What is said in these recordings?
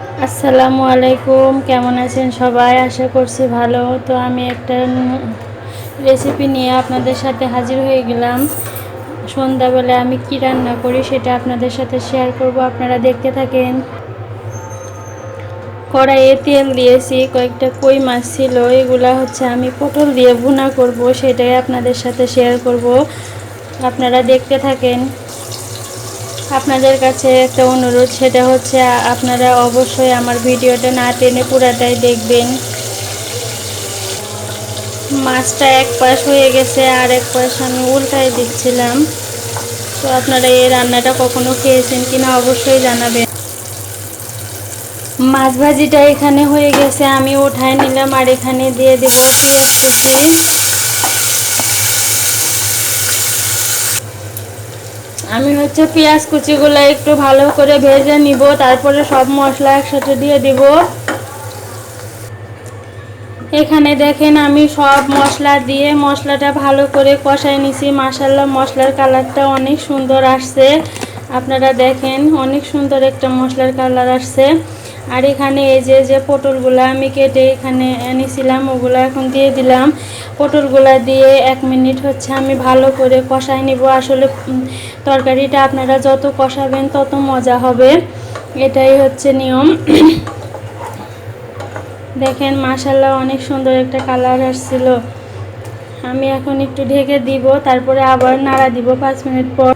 আসসালামু আলাইকুম, কেমন আছেন সবাই? আশা করছি ভালো। তো আমি একটা রেসিপি নিয়ে আপনাদের সাথে হাজির হয়ে গেলাম। সন্ধ্যাবেলা আমি কি রান্না করি সেটা আপনাদের সাথে শেয়ার করব। আপনারা দেখতে থাকেন। কড়াইয়ে তেল দিয়েছি, কয়েকটা কই মাছ ছিল, এগুলা হচ্ছে আমি পটল দিয়ে ভুনা করব, সেটাই আপনাদের সাথে শেয়ার করব। আপনারা দেখতে থাকেন। আপনাদের কাছে একটা অনুরোধ, সেটা হচ্ছে আপনারা অবশ্যই আমার ভিডিওটা না টেনে পুরাটাই দেখবেন। মাছটা এক পাশ হয়ে গেছে, আর এক পাশ আমি উল্টাই দিচ্ছিলাম। তো আপনারা এই রান্নাটা কখনো খেয়েছেন কিনা অবশ্যই জানাবেন। মাছ ভাজিটা এখানে হয়ে গেছে, আমি উঠায় নিলাম, আর এখানে দিয়ে দেবো পেঁয়াজ কুচি। আমি হচ্ছে পেঁয়াজ কুচিগুলো একটু ভালো করে ভেজে নিব, তারপরে সব মশলা একসাথে দিয়ে দিব। এখানে দেখেন আমি সব মশলা দিয়ে মশলাটা ভালো করে কষাই নিছি। মাসাল্লা মশলার কালারটা অনেক সুন্দর আসছে। আপনারা দেখেন, অনেক সুন্দর একটা মশলার কালার আসছে। আর এখানে এই যে যে পটলগুলো আমি কেটে এখানে এনেছিলাম, ওগুলো এখন দিয়ে দিলাম। পটলগুলো দিয়ে এক মিনিট হচ্ছে আমি ভালো করে কষাই নিব। আসলে তরকারিটা আপনারা যত কষাবেন তত মজা হবে। এটাই হচ্ছে নিয়ম। দেখেন মাসাল্লাহ অনেক সুন্দর একটা কালার আসছিল। আমি এখন একটু ঢেকে দিব, তারপরে আবার নাড়া দিব পাঁচ মিনিট পর।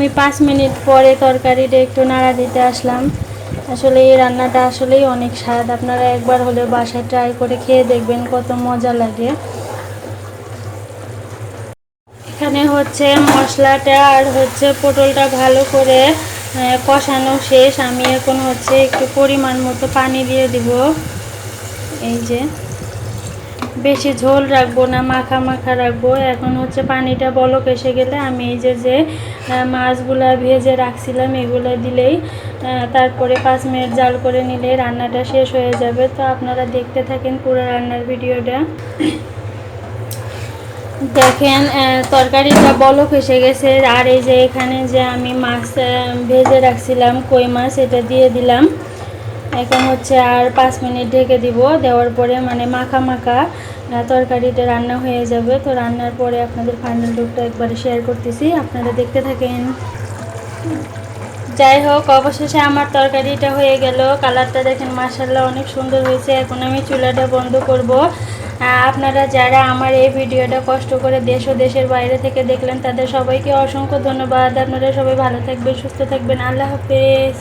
আমি পাঁচ মিনিট পরে তরকারিটা একটু নাড়া দিতে আসলাম। আসলে এই রান্নাটা আসলেই অনেক স্বাদ। আপনারা একবার হলে বাসায় ট্রাই করে খেয়ে দেখবেন কত মজা লাগে। এখানে হচ্ছে মশলাটা আর হচ্ছে পটলটা ভালো করে কষানো শেষ। আমি এখন হচ্ছে একটু পরিমাণ মতো পানি দিয়ে দিব। এই যে। বেশি ঝোল রাখব না, মাখা মাখা রাখব। এখন হচ্ছে পানিটা বলক এসে গেলে আমি এই যে যে মাছগুলা ভেজে রাখছিলাম, এগুলো দিলেই তারপরে পাঁচ মিনিট জাল করে নিলে রান্নাটা শেষ হয়ে যাবে। তো আপনারা দেখতে থাকেন পুরো রান্নার ভিডিওটা। দেখেন তরকারিটা বলক এসে গেছে। আর এই যে, এখানে যে আমি মাছ ভেজে রাখছিলাম কই মাছ, এটা দিয়ে দিলাম। এখন হচ্ছে আর পাঁচ মিনিট ঢেকে দিব। দেওয়ার পরে মানে মাখা মাখা তরকারিটা রান্না হয়ে যাবে। তো রান্নার পরে আপনাদের ফাইনাল লুকটা একবারে শেয়ার করতেছি। আপনারা দেখতে থাকেন। যাই হোক, অবশেষে আমার তরকারিটা হয়ে গেল। কালারটা দেখেন মাসাল্লাহ অনেক সুন্দর হয়েছে। এখন আমি চুলাটা বন্ধ করব। আপনারা যারা আমার এই ভিডিওটা কষ্ট করে দেশ ও দেশের বাইরে থেকে দেখলেন, তাদের সবাইকে অসংখ্য ধন্যবাদ। আপনারা সবাই ভালো থাকবেন, সুস্থ থাকবেন। আল্লাহ হাফেজ।